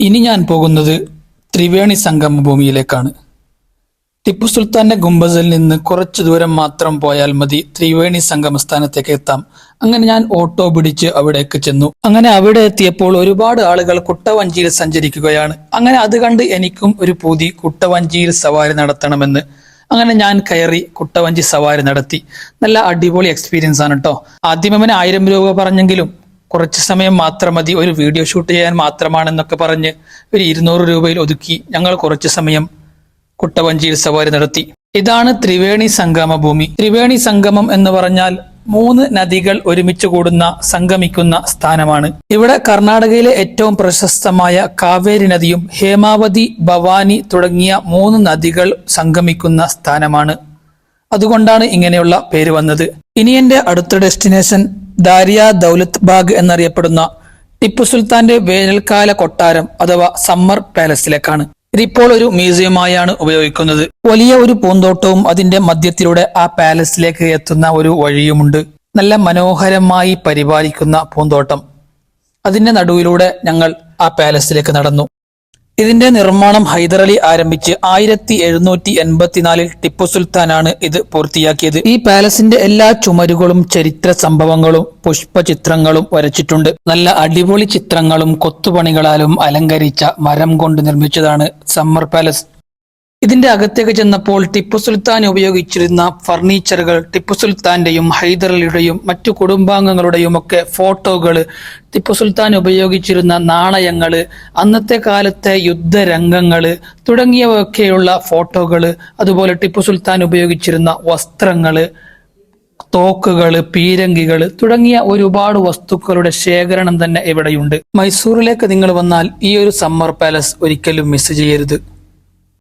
ഇനി ഞാൻ പോകുന്നത് ത്രിവേണി സംഗമ ഭൂമിയിലേക്കാണ് ടിപ്പു സുൽത്താന്റെ ഗുംബസിൽ നിന്ന് കുറച്ചു ദൂരം മാത്രം പോയാൽ മതി. ത്രിവേണി സംഗമ സ്ഥാനത്തേക്ക് എത്താം. അങ്ങനെ ഞാൻ ഓട്ടോ പിടിച്ച് അവിടേക്ക് ചെന്നു. അങ്ങനെ അവിടെ എത്തിയപ്പോൾ ഒരുപാട് ആളുകൾ കുട്ടവഞ്ചിയിൽ സഞ്ചരിക്കുകയാണ്. അങ്ങനെ അത് കണ്ട് എനിക്കും ഒരു പൂതി കുട്ടവഞ്ചിയിൽ സവാരി നടത്തണമെന്ന്. അങ്ങനെ ഞാൻ കയറി കുട്ടവഞ്ചി സവാരി നടത്തി. നല്ല അടിപൊളി എക്സ്പീരിയൻസ് ആണ് കേട്ടോ ആദ്യം അവന് ആയിരം രൂപ പറഞ്ഞെങ്കിലും കുറച്ച് സമയം മാത്രം മതി. ഒരു വീഡിയോ ഷൂട്ട് ചെയ്യാൻ മാത്രമാണെന്നൊക്കെ പറഞ്ഞ് ഒരു ഇരുന്നൂറ് രൂപയിൽ ഒതുക്കി ഞങ്ങൾ കുറച്ച് സമയം കുട്ടവഞ്ചിയിൽ സവാരി നടത്തി. ഇതാണ് ത്രിവേണി സംഗമ ഭൂമി. ത്രിവേണി സംഗമം എന്ന് പറഞ്ഞാൽ മൂന്ന് നദികൾ ഒരുമിച്ച് കൂടുന്ന സംഗമിക്കുന്ന സ്ഥാനമാണ്. ഇവിടെ കർണാടകയിലെ ഏറ്റവും പ്രശസ്തമായ കാവേരി നദിയും ഹേമാവതി ഭവാനി തുടങ്ങിയ മൂന്ന് നദികൾ സംഗമിക്കുന്ന സ്ഥാനമാണ്. അതുകൊണ്ടാണ് ഇങ്ങനെയുള്ള പേര് വന്നത്. ഇനി എന്റെ അടുത്ത ഡെസ്റ്റിനേഷൻ ദാരിയ ദൗലത്ത് ബാഗ് എന്നറിയപ്പെടുന്ന ടിപ്പു സുൽത്താന്റെ വേനൽക്കാല കൊട്ടാരം അഥവാ സമ്മർ പാലസിലേക്കാണ്. ഇതിപ്പോൾ ഒരു മ്യൂസിയമായാണ് ഉപയോഗിക്കുന്നത്. വലിയ ഒരു പൂന്തോട്ടവും അതിന്റെ മധ്യത്തിലൂടെ ആ പാലസിലേക്ക് എത്തുന്ന ഒരു വഴിയുമുണ്ട്. നല്ല മനോഹരമായി പരിപാലിക്കുന്ന പൂന്തോട്ടം. അതിന്റെ നടുവിലൂടെ ഞങ്ങൾ ആ പാലസിലേക്ക് നടന്നു. ഇതിന്റെ നിർമ്മാണം ഹൈദരലി ആരംഭിച്ച് ആയിരത്തി എഴുന്നൂറ്റി എൺപത്തിനാലിൽ ടിപ്പു സുൽത്താനാണ് ഇത് പൂർത്തിയാക്കിയത്. ഈ പാലസിന്റെ എല്ലാ ചുമരുകളും ചരിത്ര സംഭവങ്ങളും പുഷ്പചിത്രങ്ങളും വരച്ചിട്ടുണ്ട്. നല്ല അടിപൊളി ചിത്രങ്ങളും കൊത്തുപണികളാലും അലങ്കരിച്ച മരം കൊണ്ട് നിർമ്മിച്ചതാണ് സമ്മർ പാലസ്. ഇതിന്റെ അകത്തേക്ക് ചെന്നപ്പോൾ ടിപ്പു സുൽത്താൻ ഉപയോഗിച്ചിരുന്ന ഫർണിച്ചറുകൾ ടിപ്പു സുൽത്താന്റെയും ഹൈദറലിയുടെയും മറ്റു കുടുംബാംഗങ്ങളുടെയും ഒക്കെ ഫോട്ടോകൾ ടിപ്പു സുൽത്താൻ ഉപയോഗിച്ചിരുന്ന നാണയങ്ങൾ അന്നത്തെ കാലത്തെ യുദ്ധരംഗങ്ങൾ തുടങ്ങിയവയൊക്കെയുള്ള ഫോട്ടോകൾ അതുപോലെ ടിപ്പു സുൽത്താൻ ഉപയോഗിച്ചിരുന്ന വസ്ത്രങ്ങൾ തോക്കുകൾ പീരങ്കികൾ തുടങ്ങിയ ഒരുപാട് വസ്തുക്കളുടെ ശേഖരണം തന്നെ ഇവിടെയുണ്ട്. മൈസൂറിലേക്ക് നിങ്ങൾ വന്നാൽ ഈ ഒരു സമ്മർ പാലസ് ഒരിക്കലും മിസ് ചെയ്യരുത്.